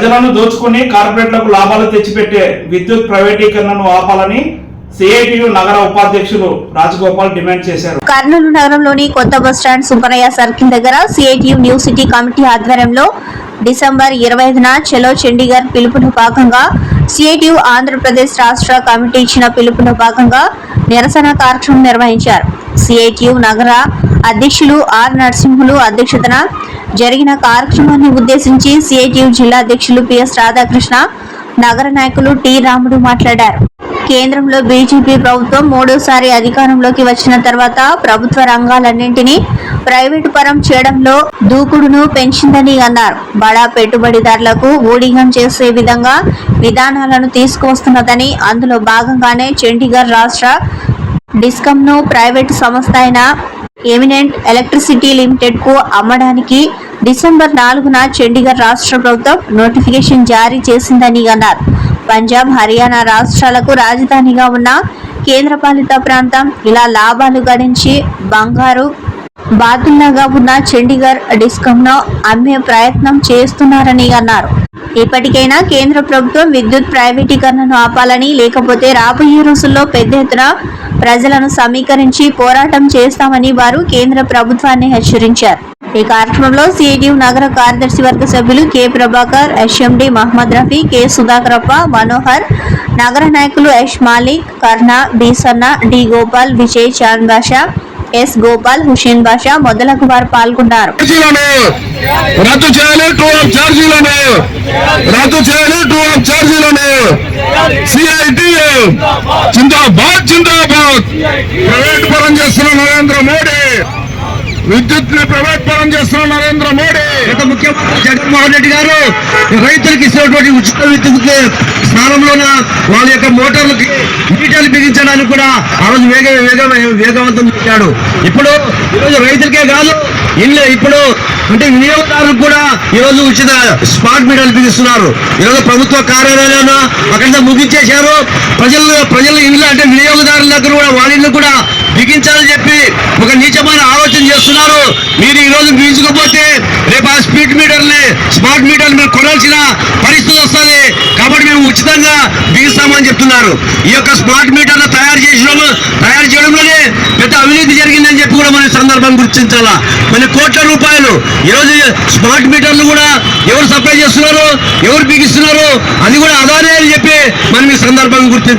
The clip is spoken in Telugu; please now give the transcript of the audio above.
ప్రజలను దోచుకుని కార్పొరేట్లకు లాభాలు తెచ్చిపెట్టే విద్యుత్ ప్రైవేటీకరణను ఆపాలని సిఐటియు నగర ఉపాధ్యక్షులు రాజగోపాల్ డిమాండ్ చేశారు. కర్నూలు నగరంలోని కొత్త బస్టాండ్ సుబ్బరయ్య సర్కిల్ దగ్గర సిఐటియు న్యూ సిటీ కమిటీ ఆధ్వర్యంలో డిసెంబర్ ఇరవై ఐదున చలో చండీగఢ్ పిలుపులో భాగంగా సిఐటియు ఆంధ్రప్రదేశ్ రాష్ట్ర కమిటీ ఇచ్చిన పిలుపులో భాగంగా నిరసన కార్యక్రమం నిర్వహించారు. సిఐటియు నగర అధ్యక్షులు ఆర్ నరసింహులు అధ్యక్షతన జరిగిన కార్యక్రమాన్ని ఉద్దేశించి సిఐటియు జిల్లా అధ్యక్షులు పిఎస్ రాధాకృష్ణ నగర నాయకులు టి రాముడు మాట్లాడారు. కేంద్రంలో బీజేపీ ప్రభుత్వం మూడోసారి అధికారంలోకి వచ్చిన తర్వాత ప్రభుత్వ రంగాలన్నింటినీ ప్రైవేటు పరం చేయడంలో దూకుడును పెంచిందని అన్నారు. బడా పెట్టుబడిదారులకు ఊడిగం చేసే విధంగా విధానాలను తీసుకువస్తున్నదని అందులో భాగంగానే చండీగఢ్ రాష్ట్ర డిస్కంను ప్రైవేటు సంస్థ అయిన ఎమినెంట్ ఎలక్ట్రిసిటీ లిమిటెడ్కు అమ్మడానికి డిసెంబర్ నాలుగున చండీగఢ్ రాష్ట్ర ప్రభుత్వం నోటిఫికేషన్ జారీ చేసిందని అన్నారు. పంజాబ్ హర్యానా రాష్ట్రాలకు రాజధానిగా ఉన్న కేంద్రపాలిత ప్రాంతం ఇలా లాభాలు గడించి బంగారు బాతుల్లాగా ఉన్న చండీగఢ్ డిస్కంను అమ్మే ప్రయత్నం చేస్తున్నారని అన్నారు. ఇప్పటికైనా కేంద్ర ప్రభుత్వం విద్యుత్ ప్రైవేటీకరణను ఆపాలని లేకపోతే రాబోయే రోజుల్లో పెద్ద ఎత్తున ప్రజలను సమీకరించి పోరాటం చేస్తామని వారు కేంద్ర ప్రభుత్వాన్ని హెచ్చరించారు. ఈ కార్యక్రమంలో సిఐటియు నగర కార్యదర్శి వర్గ సభ్యులు K. Prabhakar SMD Mohammad Rafi K. Sudhakarappa Manohar నగర నాయకులు Yash Malik Karna D Sanna D. Gopal Vijay Chand Basha S Gopal Hussain Basha మొదలగు వారు పాల్గొన్నారు రద్దు చేయాలి టూ ఆఫ్ ఛార్జీలను రద్దు చేయాలి టూ ఆఫ్ ఛార్జీలను సిఐటి జిందాబాద్ జిందాబాద్! ప్రైవేట్ పరం చేస్తున్న నరేంద్ర మోడీ! విద్యుత్ని ప్రైవేట్ పరం చేస్తున్న నరేంద్ర మోడీ. గత ముఖ్యమంత్రి జగన్మోహన్ రెడ్డి గారు రైతులకు ఇచ్చినటువంటి ఉచిత విద్యుత్ స్థానంలోన వాళ్ళ యొక్క మోటార్లకి మీటర్లు బిగించడానికి కూడా ఆ రోజు వేగ వేగ వేగవంతం చేశాడు. ఇప్పుడు ఈరోజు రైతులకే కాదు ఇల్లు ఇప్పుడు అంటే వినియోగదారులకు కూడా ఈరోజు ఉచిత స్మార్ట్ మీటర్లు బిగిస్తున్నారు. ఈరోజు ప్రభుత్వ కార్యాలయాలను అక్కడ ముగించేశారు. ప్రజలు ప్రజల ఇల్లు అంటే వినియోగదారుల దగ్గర కూడా వాళ్ళ ఇల్లు కూడా బిగించాలని వస్తున్నారు మీరు ఈ రోజు బిగించకపోతే రేపు ఆ స్పీడ్ మీటర్ని స్మార్ట్ మీటర్లు మీరు కొనాల్సిన పరిస్థితి వస్తుంది. కాబట్టి మేము ఉచితంగా బిగిస్తామని చెప్తున్నారు. ఈ యొక్క స్మార్ట్ మీటర్లు తయారు చేసిన తయారు చేయడంలోనే పెద్ద అవినీతి జరిగిందని చెప్పి కూడా మన సందర్భం గుర్తించాలా? మన కోట్ల రూపాయలు ఈరోజు స్మార్ట్ మీటర్లు కూడా ఎవరు సప్లై చేస్తున్నారు? ఎవరు బిగిస్తున్నారు? అది కూడా అదానే అని చెప్పి మనం ఈ సందర్భం గుర్తించాలి?